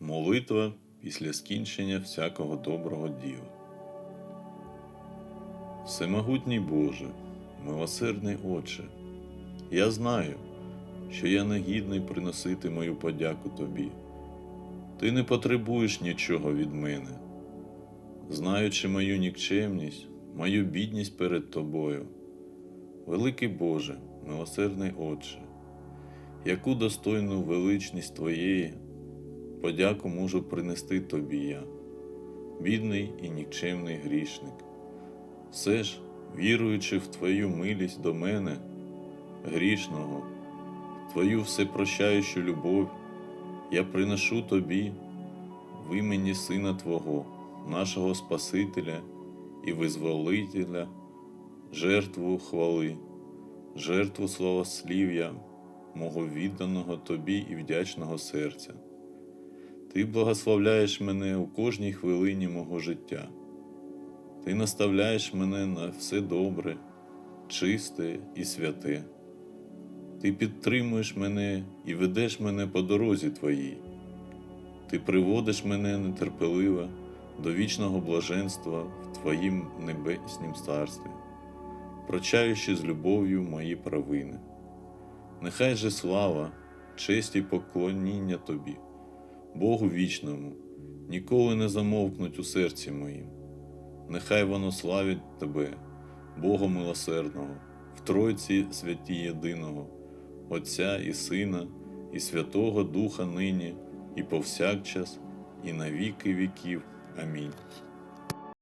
Молитва після скінчення всякого доброго діла. Всемогутній Боже, милосердний Отче, я знаю, що я не гідний приносити мою подяку Тобі. Ти не потребуєш нічого від мене. Знаючи мою нікчемність, мою бідність перед Тобою. Великий Боже, милосердний Отче, яку достойну величність Твоєї подяку можу принести Тобі я, бідний і нікчемний грішник. Все ж, віруючи в Твою милість до мене, грішного, Твою всепрощаючу любов, я приношу Тобі в імені Сина Твого, нашого Спасителя і Визволителя, жертву хвали, жертву славослів'я, мого відданого Тобі і вдячного серця. Ти благословляєш мене у кожній хвилині мого життя. Ти наставляєш мене на все добре, чисте і святе. Ти підтримуєш мене і ведеш мене по дорозі Твоїй. Ти приводиш мене нетерпеливо до вічного блаженства в Твоїм небеснім царстві, прощаючи з любов'ю мої провини. Нехай же слава, честь і поклоніння Тобі, Богу вічному, ніколи не замовкнуть у серці моїм. Нехай воно славить Тебе, Бога милосердного, в Тройці святі єдиного, Отця і Сина, і Святого Духа нині, і повсякчас, і на віки віків. Амінь.